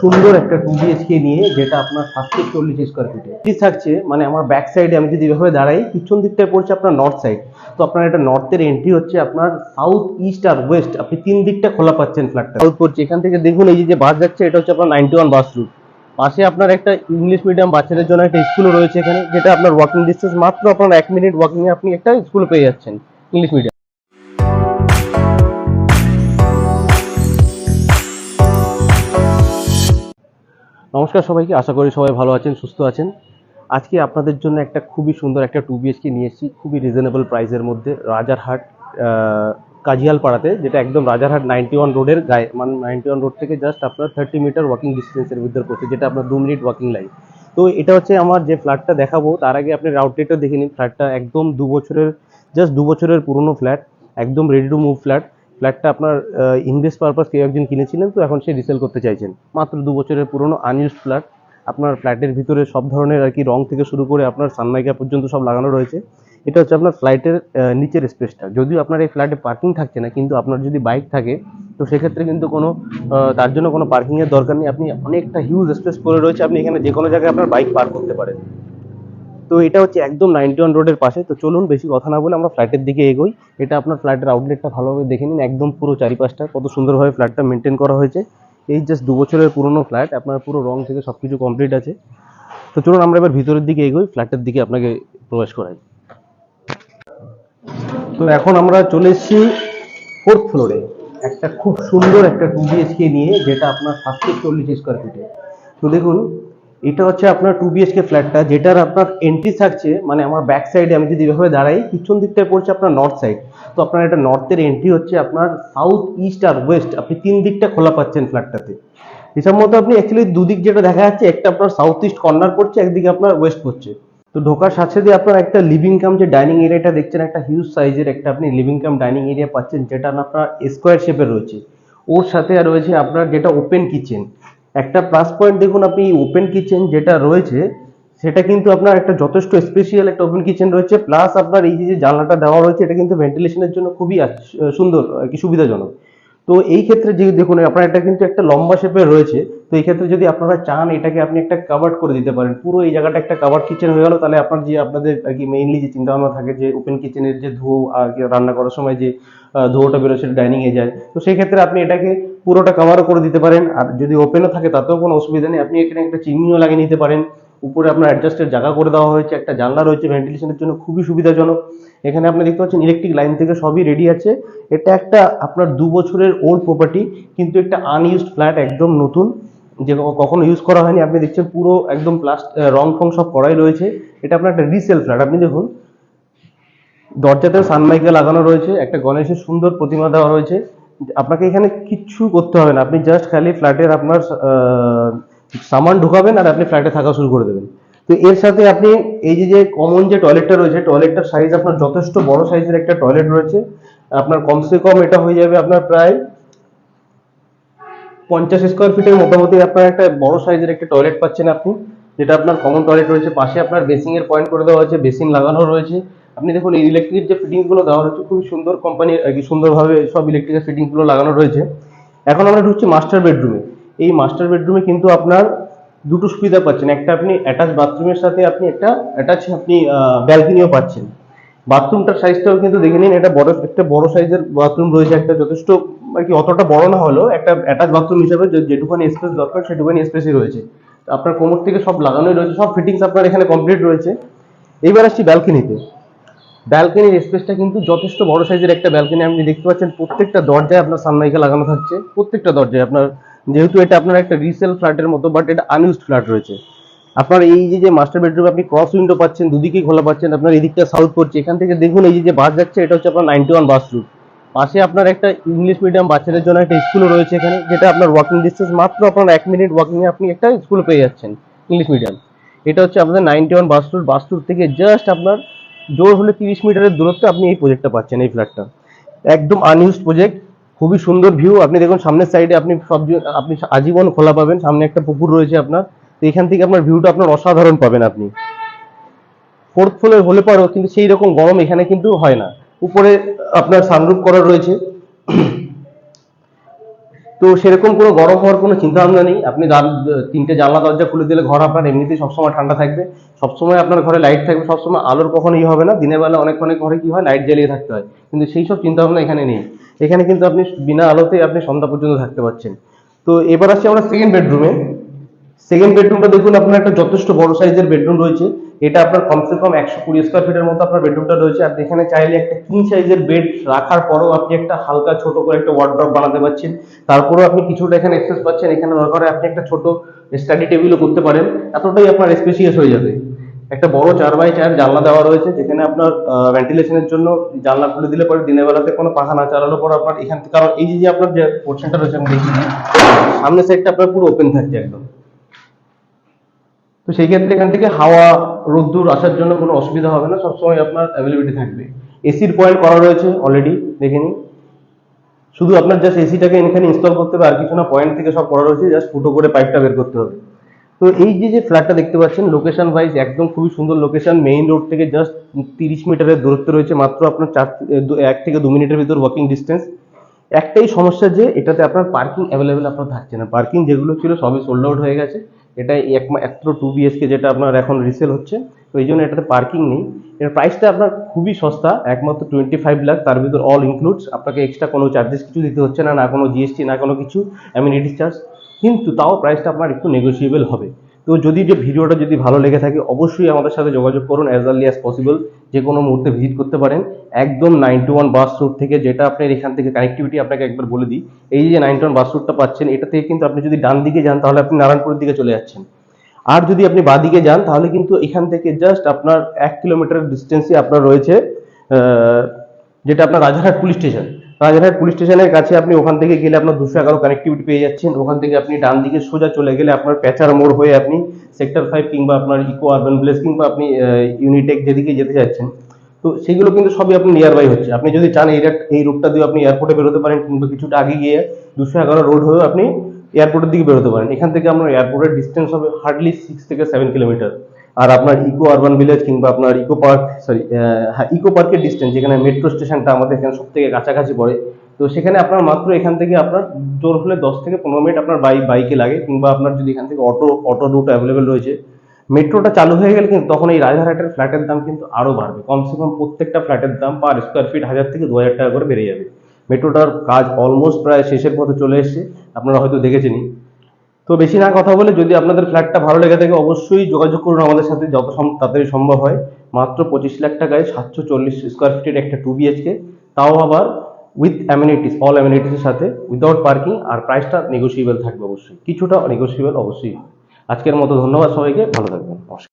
সুন্দর একটা টু বিএচকে নিয়ে যেটা আপনার সাতশো চল্লিশ স্কোয়ার ফিটে থাকছে মানে আমার ব্যাক সাইডে আমি যদি এভাবে দাঁড়াই, পিছন দিকটায় পড়ছে আপনার নর্থ সাইড তো আপনার এটা নর্থের এন্ট্রি হচ্ছে আপনার সাউথ ইস্ট আর ওয়েস্ট আপনি তিন দিকটা খোলা পাচ্ছেন ফ্ল্যাটটা সাউথ পড়ছে, এখান থেকে দেখুন এই যে বাস যাচ্ছে, এটা হচ্ছে আপনার নাইনটি ওয়ান বাস রুট পাশে আপনার একটা ইংলিশ মিডিয়াম বাচ্চাদের জন্য একটা স্কুলও রয়েছে এখানে, যেটা আপনার ওয়াকিং ডিস্টেন্স মাত্র আপনার এক মিনিট ওয়াকিং এ আপনি একটা স্কুল পেয়ে যাচ্ছেন ইংলিশ মিডিয়াম নমস্কার সবাইকে, আশা করি সবাই ভালো আছেন, সুস্থ আছেন। আজকে আপনাদের জন্য একটা খুবই সুন্দর একটা টু বিএচকে নিয়ে এসেছি, খুবই রিজনেবল প্রাইসের মধ্যে, রাজারহাট কাজিয়াল পাড়াতে যেটা একদম রাজারহাট নাইনটি ওয়ান রোডের গায়ে মানে নাইনটি ওয়ান রোড থেকে জাস্ট আপনার থার্টি মিটার ওয়াকিং ডিস্টেন্সের ভিতরে পড়ছে, যেটা আপনার দু মিনিট ওয়াকিং লাইন তো এটা হচ্ছে আমার যে ফ্ল্যাটটা দেখাবো, তার আগে আপনি রাউটেটা দেখে নিন ফ্ল্যাটটা একদম দু বছরের জাস্ট দু বছরের পুরনো ফ্ল্যাট একদম রেডি টু মুভ ফ্ল্যাট ফ্ল্যাটটা আপনার ইনভেস্ট পারপাস কেউ একজন কিনেছিলেন, তো এখন সে রিসেল করতে চাইছেন। মাত্র দু বছরের পুরনো আনইউজ ফ্ল্যাট আপনার ফ্ল্যাটের ভিতরে সব ধরনের আর কি রং থেকে শুরু করে আপনার সানমাইকা পর্যন্ত সব লাগানো রয়েছে। এটা হচ্ছে আপনার ফ্লাইটের নিচের স্পেসটা যদিও আপনার এই ফ্ল্যাটে পার্কিং থাকছে না, কিন্তু আপনার যদি বাইক থাকে, তো সেক্ষেত্রে কিন্তু কোনো তার জন্য কোনো পার্কিংয়ের দরকার নেই। আপনি অনেকটা হিউজ স্পেস পড়ে রয়েছে। আপনি এখানে যে কোনো জায়গায় আপনার বাইক পার্ক করতে পারেন। তো এটা হচ্ছে একদম নাইনটি ওয়ান রোডের পাশে। তো চলুন বেশি কথা না বলে আমরা ফ্ল্যাটের দিকে এগোই। এটা আপনার ফ্ল্যাটের আউটলেটটা ভালোভাবে দেখে নিন। একদম পুরো চারিপাশটা, কত সুন্দরভাবে ফ্ল্যাটটা মেনটেন করা হয়েছে। এই জাস্ট দু বছরের পুরনো ফ্ল্যাট আপনার পুরো রং থেকে সব কিছু কমপ্লিট আছে। তো চলুন আমরা এবার ভিতরের দিকে এগোই ফ্ল্যাটের দিকে আপনাকে প্রবেশ করাই। তো এখন আমরা চলে এসেছি ফোর্থ ফ্লোরে একটা খুব সুন্দর একটা টু বিএচকে নিয়ে, যেটা আপনার সাতশো চল্লিশ স্কোয়ার ফিটে তো দেখুন এটা হচ্ছে আপনার টু বিএচকে ফ্ল্যাটটা যেটার আপনার এন্ট্রি থাকছে মানে আমার ব্যাক সাইডে আমি যদি এভাবে দাঁড়াই, পিছন দিকটায় পড়ছে আপনার নর্থ সাইড তো আপনার এটা নর্থের এন্ট্রি হচ্ছে আপনার সাউথ ইস্ট আর ওয়েস্ট আপনি তিন দিকটা খোলা পাচ্ছেন ফ্ল্যাটটাতে হিসাব মতো আপনি অ্যাকচুয়ালি দুদিক যেটা দেখা যাচ্ছে, একটা আপনার সাউথ ইস্ট কর্নার পড়ছে একদিকে আপনার ওয়েস্ট পড়ছে তো ঢোকার সাথে সাথে আপনার একটা লিভিং কাম যে ডাইনিং এরিয়াটা দেখছেন, একটা হিউজ সাইজের একটা আপনি লিভিং কাম ডাইনিং এরিয়া পাচ্ছেন, যেটা আপনার স্কোয়ার শেপের রয়েছে। ওর সাথে আর রয়েছে আপনার যেটা ওপেন কিচেন একটা প্লাস পয়েন্ট দেখুন আপনি ওপেন কিচেন যেটা রয়েছে, সেটা কিন্তু আপনার একটা যথেষ্ট স্পেশিয়াল একটা ওপেন কিচেন রয়েছে প্লাস আপনার এই যে জানলাটা দেওয়া রয়েছে, এটা কিন্তু ভেন্টিলেশনের জন্য খুবই সুন্দর আর কি সুবিধাজনক। তো এই ক্ষেত্রে যে দেখুন, আপনার এটা কিন্তু একটা লম্বা শেপে রয়েছে। তো এই ক্ষেত্রে যদি আপনারা চান, এটাকে আপনি একটা কাভার্ড করে দিতে পারেন। পুরো এই জায়গাটা একটা কাভার্ড কিচেন হয়ে গেল, তাহলে আপনার যে আপনাদের আর কি মেইনলি যে চিন্তা ভাবনা থাকে, যে ওপেন কিচেনের যে ধুয়ো আর কি রান্না করার সময় যে ধুয়োটা বেরোয়, সেটা ডাইনিং এ যায়। তো সেই ক্ষেত্রে আপনি এটাকে পুরোটা কাভারও করে দিতে পারেন। আর যদি ওপেনও থাকে, তাতেও কোনো অসুবিধা নেই। আপনি এখানে একটা চিমনিও লাগিয়ে নিতে পারেন। উপরে আপনার অ্যাডজাস্টের জায়গা করে দেওয়া হয়েছে, একটা জানলা রয়েছে ভেন্টিলেশনের জন্য, খুবই সুবিধাজনক। এখানে আপনি দেখতে পাচ্ছেন ইলেকট্রিক লাইন থেকে সবই রেডি আছে। এটা একটা আপনার দু বছরের ওল্ড প্রপার্টি কিন্তু একটা আনইউজড ফ্ল্যাট একদম নতুন, যে কখনো ইউজ করা হয়নি। আপনি দেখছেন পুরো একদম প্লাস্ট রং ফং সব করাই রয়েছে। এটা আপনার একটা রিসেল ফ্ল্যাট আপনি দেখুন, দরজাতে সানমাইকা লাগানো রয়েছে, একটা গণেশের সুন্দর প্রতিমা দেওয়া রয়েছে। আপনাকে এখানে কিচ্ছু করতে হবে না। আপনি জাস্ট খালি ফ্ল্যাটের আপনার সামান ঢুকাবেন আর আপনি ফ্ল্যাটে থাকা শুরু করে দেবেন। তো এর সাথে আপনি এই যে যে কমন যে টয়লেটটা রয়েছে টয়লেটটার সাইজ আপনার যথেষ্ট বড় সাইজের একটা টয়লেট রয়েছে। আপনার কমসে কম এটা হয়ে যাবে আপনার প্রায় পঞ্চাশ স্কোয়ার ফিটের মোটামুটি আপনার একটা বড় সাইজের একটা টয়লেট পাচ্ছেন আপনি। যেটা আপনার কমন টয়লেট রয়েছে। পাশে আপনার বেসিং এর পয়েন্ট করে দেওয়া হয়েছে বেসিন লাগানো রয়েছে। আপনি দেখুন, এই ইলেকট্রিক যে ফিটিংগুলো দেওয়া হয়েছে খুবই সুন্দর কোম্পানির আর কি সুন্দরভাবে সব ইলেকট্রিকের ফিটিংগুলো লাগানো রয়েছে। এখন আমরা ঢুকছি মাস্টার বেডরুমে এই মাস্টার বেডরুমে কিন্তু আপনার দুটো সুবিধা পাচ্ছেন। একটা আপনি অ্যাটাচ বাথরুমের সাথে আপনি একটা অ্যাটাচ আপনি ব্যালকনিও পাচ্ছেন। বাথরুমটার সাইজটাও কিন্তু দেখে নিন, এটা বড়, একটা বড় সাইজের বাথরুম রয়েছে, একটা যথেষ্ট আর কি অতটা বড় না হলেও একটা অ্যাটাচ বাথরুম হিসেবে যে- যেটুখানি স্পেস দরকার সেটুখানি স্পেসই রয়েছে। আপনার কোমর থেকে সব লাগানোই রয়েছে, সব ফিটিংস আপনার এখানে কমপ্লিট রয়েছে। এইবার আসছি ব্যালকনিতে ব্যালকনির স্পেসটা কিন্তু যথেষ্ট বড় সাইজের একটা ব্যালকনি আপনি দেখতে পাচ্ছেন। প্রত্যেকটা দরজায় আপনার সানমাইকা লাগানো থাকছে। প্রত্যেকটা দরজায় আপনার যেহেতু এটা আপনার একটা রিসেল ফ্ল্যাটের মতো বাট এটা আনইউজড ফ্ল্যাট রয়েছে। আপনার এই যে যে মাস্টার বেডরুমে আপনি ক্রস উইন্ডো পাচ্ছেন, দুদিকেই খোলা পাচ্ছেন, আপনার এদিকটা সাউথ পড়ছে এখান থেকে দেখুন এই যে বাস যাচ্ছে, এটা হচ্ছে আপনার নাইনটি ওয়ান বাস রুট পাশে আপনার একটা ইংলিশ মিডিয়াম বাচ্চাদের জন্য একটা স্কুলও রয়েছে এখানে, যেটা আপনার ওয়াকিং ডিস্টেন্স মাত্র আপনার এক মিনিট ওয়াকিং এ আপনি একটা স্কুল পেয়ে যাচ্ছেন ইংলিশ মিডিয়াম এটা হচ্ছে আপনাদের ninety one bus route bus route থেকে জাস্ট আপনার জোর হলে তিরিশ মিটারের দূরত্বে আপনি এই প্রজেক্টটা পাচ্ছেন, এই ফ্ল্যাটটা একদম আনইউজড প্রজেক্ট খুবই সুন্দর ভিউ আপনি দেখুন, সামনের সাইডে আপনি সব আপনি আজীবন খোলা পাবেন। সামনে একটা পুকুর রয়েছে আপনার। তো এখান থেকে আপনার ভিউটা আপনার অসাধারণ পাবেন আপনি। ফোর্থ ফ্লোর হলে পরেও কিন্তু সেই রকম গরম এখানে কিন্তু হয় না। উপরে আপনার সানরুফ করা রয়েছে। তো সেরকম কোনো গরম হওয়ার কোনো চিন্তা ভাবনা নেই। আপনি তিনটে জানলা, দরজা খুলে দিলে ঘর আপনার এমনিতেই সবসময় ঠান্ডা থাকবে। সবসময় আপনার ঘরে লাইট থাকবে, সবসময় আলোর কখনো ই হবে না। দিনের বেলা অনেক অনেক ঘরে কি হয় লাইট জ্বালিয়ে থাকতে হয়। কিন্তু সেই সব চিন্তা ভাবনা এখানে নেই। এখানে কিন্তু আপনি বিনা আলোতে আপনি সন্ধ্যা পর্যন্ত থাকতে পারছেন। তো এবার আসছি আমরা সেকেন্ড বেডরুমে সেকেন্ড বেডরুমটা দেখুন, আপনার একটা যথেষ্ট বড় সাইজের বেডরুম রয়েছে। এটা আপনার কমসে কম একশো কুড়ি স্কোয়ার ফিটের মতো আপনার বেডরুমটা রয়েছে। আর এখানে চাইলে একটা কিং সাইজের বেড রাখার পরেও আপনি একটা হালকা ছোট করে একটা ওয়ার্ড্রপ বানাতে পারছেন। তারপরেও আপনি কিছুটা এখানে এক্সেস পাচ্ছেন। এখানে দরকার আপনি একটা ছোট স্টাডি টেবিলও করতে পারেন। এতটাই আপনার স্পেসিয়াস হয়ে যাবে। একটা বড় চার বাই চার জানলা দেওয়া রয়েছে, যেখানে আপনার ভেন্টিলেশনের জন্য জানলা খুলে দিলে পরে দিনের বেলাতে কোনো পাখা না চালানোর পর আপনার এখান থেকে, কারণ এই যে আপনার যে পোর্শনটা রয়েছে আমি দিই, সামনের সাইডটা আপনার পুরো ওপেন থাকছে একদম। তো সেই ক্ষেত্রে এখান থেকে হাওয়া, রোদ্দুর আসার জন্য কোনো অসুবিধা হবে না, সবসময় আপনার অ্যাভেলেবিলিটি থাকবে। এসির পয়েন্ট করা রয়েছে অলরেডি দেখে নিন। শুধু আপনার জাস্ট এসিটাকে এখানে ইনস্টল করতে হবে, আর কিছু না পয়েন্ট থেকে সব করা রয়েছে জাস্ট ফুটো করে পাইপটা বের করতে হবে। তো এই যে যে ফ্ল্যাটটা দেখতে পাচ্ছেন লোকেশন ওয়াইজ একদম খুবই সুন্দর লোকেশন মেইন রোড থেকে জাস্ট তিরিশ মিটারের দূরত্ব রয়েছে, মাত্র আপনার চার এক থেকে দু মিনিটের ভিতর ওয়াকিং ডিস্টেন্স একটাই সমস্যা যে, এটাতে আপনার পার্কিং অ্যাভেলেবেল আপনার থাকছে না। পার্কিং যেগুলো ছিল সবই সোল্ড আউট হয়ে গেছে। এটা একমাত্র টু বিএসকে যেটা আপনার এখন রিসেল হচ্ছে। তো এই জন্য এটাতে পার্কিং নেই। এর প্রাইসটা আপনার খুবই সস্তা, একমাত্র টোয়েন্টি ফাইভ লাখ তার ভিতর অল ইনক্লুডস আপনাকে এক্সট্রা কোনো চার্জেস কিছু দিতে হচ্ছে না না কোনো জিএসটি না কোনো কিছু অ্যামিনিটিস চার্জ কিন্তু তাও প্রাইসটা আপনার একটু নেগোসিয়েবল হবে। তো যদি যে ভিডিওটা যদি ভালো লেগে থাকে, অবশ্যই আমাদের সাথে যোগাযোগ করুন অ্যাজ আর্লি অ্যাজ পসিবল যে কোনো মুহূর্তে ভিজিট করতে পারেন। একদম নাইনটি ওয়ান বাস রুট থেকে যেটা আপনার এখান থেকে কানেক্টিভিটি আপনাকে একবার বলে দিই। এই যে নাইনটি ওয়ান বাস রুটটা পাচ্ছেন, এটা থেকে কিন্তু আপনি যদি ডান দিকে যান, তাহলে আপনি নারায়ণপুরের দিকে চলে যাচ্ছেন। আর যদি আপনি বাদিকে যান, তাহলে কিন্তু এখান থেকে জাস্ট আপনার এক কিলোমিটার ডিস্টেন্সে আপনার রয়েছে যেটা আপনার Rajarhat police station Rajarhat police স্টেশনের কাছে আপনি ওখান থেকে গেলে আপনার দুশো এগারো কানেক্টিভিটি পেয়ে যাচ্ছেন। ওখান থেকে আপনি ডান দিকে সোজা চলে গেলে আপনার প্যাচার মোড় হয়ে আপনি সেক্টর ফাইভ কিংবা আপনার ইকো আরবান প্লেস কিংবা আপনি ইউনিটেক যেদিকে যেতে চাচ্ছেন। তো সেগুলো কিন্তু সবই আপনি নিয়ার বাই হচ্ছে। আপনি যদি চান এই এই রুটটা দিয়ে আপনি এয়ারপোর্টে বেরোতে পারেন কিংবা কিছুটা আগে গিয়ে দুশো এগারো রোড হয়েও আপনি এয়ারপোর্টের দিকে বেরোতে পারেন। এখান থেকে আপনার এয়ারপোর্টের ডিস্টেন্স হবে হার্ডলি সিক্স থেকে সেভেন কিলোমিটার আর আপনার ইকো আরবান ভিলেজ কিংবা আপনার ইকো পার্ক সরি হ্যাঁ ইকো পার্কের ডিস্টেন্স যেখানে মেট্রো স্টেশনটা আমাদের এখানে সব থেকে কাছাকাছি পড়ে, তো সেখানে আপনার মাত্র এখান থেকে আপনার জোর হলে দশ থেকে পনেরো মিনিট আপনার বাইক বাইকে লাগে, কিংবা আপনার যদি এখান থেকে অটো অটো রুট অ্যাভেলেবেল রয়েছে মেট্রোটা চালু হয়ে গেলে কিন্তু তখন এই রাজারহাটের ফ্ল্যাটের দাম কিন্তু আরও বাড়বে। কমসে কম প্রত্যেকটা ফ্ল্যাটের দাম পার স্কোয়ার ফিট হাজার থেকে দু হাজার টাকা করে বেড়ে যাবে। মেট্রোটার কাজ অলমোস্ট প্রায় শেষের পথে চলে এসেছে, আপনারা হয়তো দেখেছেনই। তো বেশি না কথা বলে যদি আপনাদের ফ্ল্যাটটা ভালো লেগে থাকে, অবশ্যই যোগাযোগ করুন আমাদের সাথে, যত তাড়াতাড়ি সম্ভব হয়। মাত্র পঁচিশ লাখ টাকায় সাতশো চল্লিশ স্কোয়ার ফিটের একটা টু বিএচকে তাও আবার উইথ অ্যামিনিটিস অল অ্যামিনিটিসের সাথে উইদাউট পার্কিং আর প্রাইসটা নেগোসিয়েবল থাকবে অবশ্যই। কিছুটা নেগোসিয়েবল অবশ্যই আজকের মতো ধন্যবাদ সবাইকে, ভালো থাকবেন।